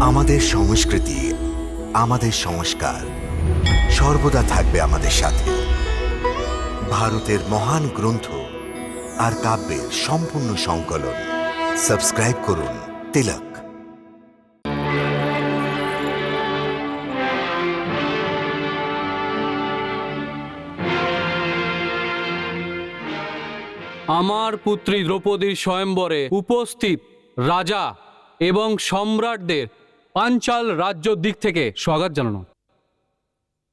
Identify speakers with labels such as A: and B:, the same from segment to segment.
A: আমাদের সংস্কৃতি, আমাদের সংস্কার সর্বদা থাকবে আমাদের সাথে। ভারতের মহান গ্রন্থ আর কাব্যের সম্পূর্ণ সংকলন। সাবস্ক্রাইব করুন তিলক।
B: আমার পুত্রী দ্রৌপদীর স্বয়ম্বরে উপস্থিত রাজা এবং সম্রাটদের পাঞ্চাল রাজ্য দিক থেকে স্বাগত জানানো।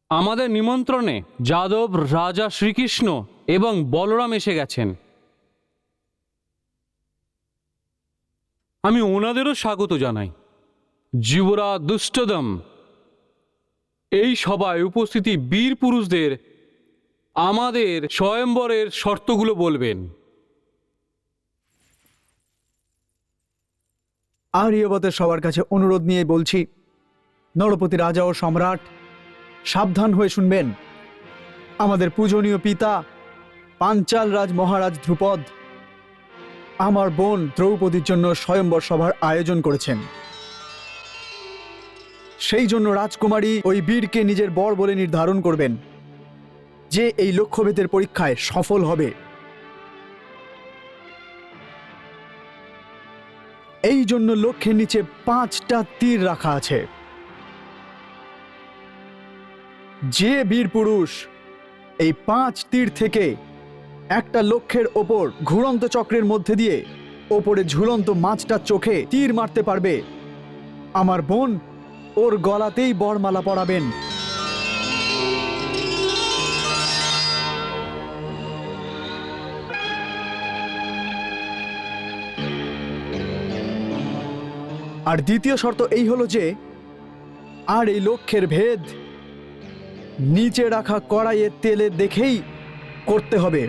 B: আমাদের নিমন্ত্রণে যাদব, রাজা শ্রীকৃষ্ণ এবং বলরাম এসে গেছেন। আমি ওনাদেরও স্বাগত জানাই। যুবরা দুষ্টদম, এই সভায় উপস্থিতি বীর পুরুষদের আমাদের স্বয়ম্বরের শর্তগুলো বলবেন।
C: আর্যবতের সবার কাছে অনুরোধ নিয়ে বলছি, নরপতি রাজা ও সম্রাট, সাবধান হয়ে শুনবেন। আমাদের পূজনীয় পিতা পাঞ্চাল রাজ মহারাজ ধ্রুপদ আমার বোন দ্রৌপদীর জন্য স্বয়ম্বর সভার আয়োজন করেছেন। সেই জন্য রাজকুমারী ওই বীরকে নিজের বর বলে নির্ধারণ করবেন, যে এই লক্ষ্যভেদের পরীক্ষায় সফল হবে। এই জন্য লক্ষ্যের নিচে পাঁচটা তীর রাখা আছে। যে বীর পুরুষ, এই পাঁচ তীর থেকে একটা লক্ষ্যের ওপর ঘুরন্ত চক্রের মধ্যে দিয়ে ওপরে ঝুলন্ত মাছটা চোখে তীর মারতে পারবে। আমার বোন ওর গলাতেই বরমালা পরাবেন। আর দ্বিতীয় শর্ত এই হলো যে, আর এই লক্ষ্যের ভেদ নিচে রাখা কড়াইয়ের তেলে দেখেই করতে হবে।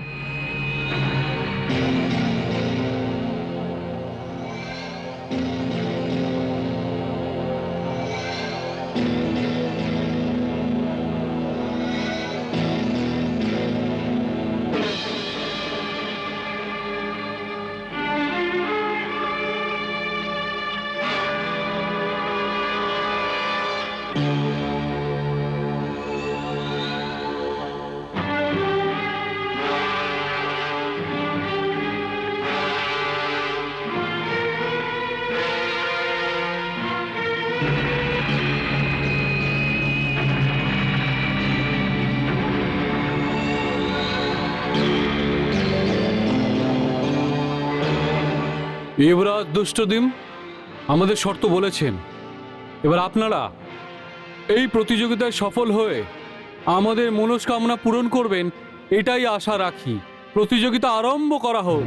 B: এবার দুষ্টদিম আমাদের শর্ত বলেছেন। এবার আপনারা এই প্রতিযোগিতায় সফল হয়ে আমাদের মনস্কামনা পূরণ করবেন, এটাই আশা রাখি। প্রতিযোগিতা আরম্ভ করা হোক।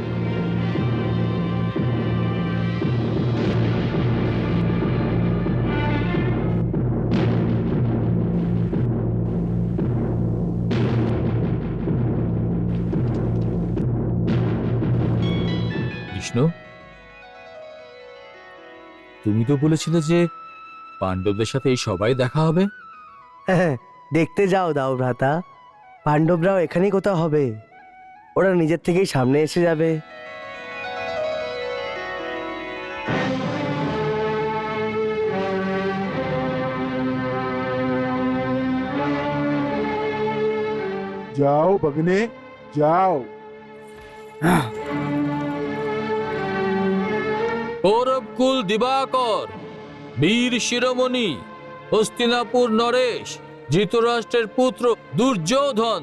D: কৃষ্ণ, তুমি তো বলেছিলে যে পাণ্ডবদের সাথে এই সবাই দেখা হবে
E: হ্যাঁ দেখতে যাও দাও ভ্রাতা পাণ্ডবরাও এখানেই কোথাও হবে ওরা নিজের থেকেই সামনে এসে যাবে
F: যাও ভগ্নে যাও
D: পৌরব কুল দিবাকর বীর শিরোমণি হস্তিনাপুর নরেশ ধৃতরাষ্ট্রের পুত্র দুর্যোধন।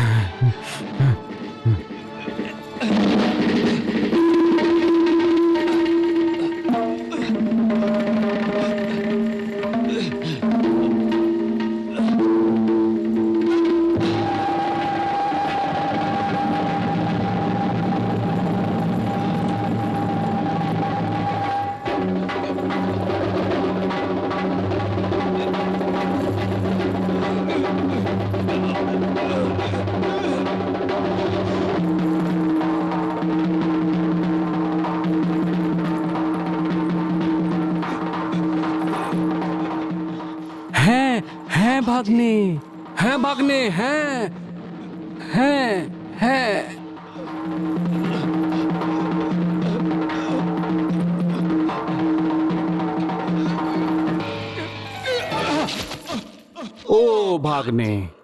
G: হ্যাঁ ভাগ্নে হ্যাঁ ভাগ্নে হ্যাঁ হ্যাঁ হ্যাঁ ও ভাগ্নে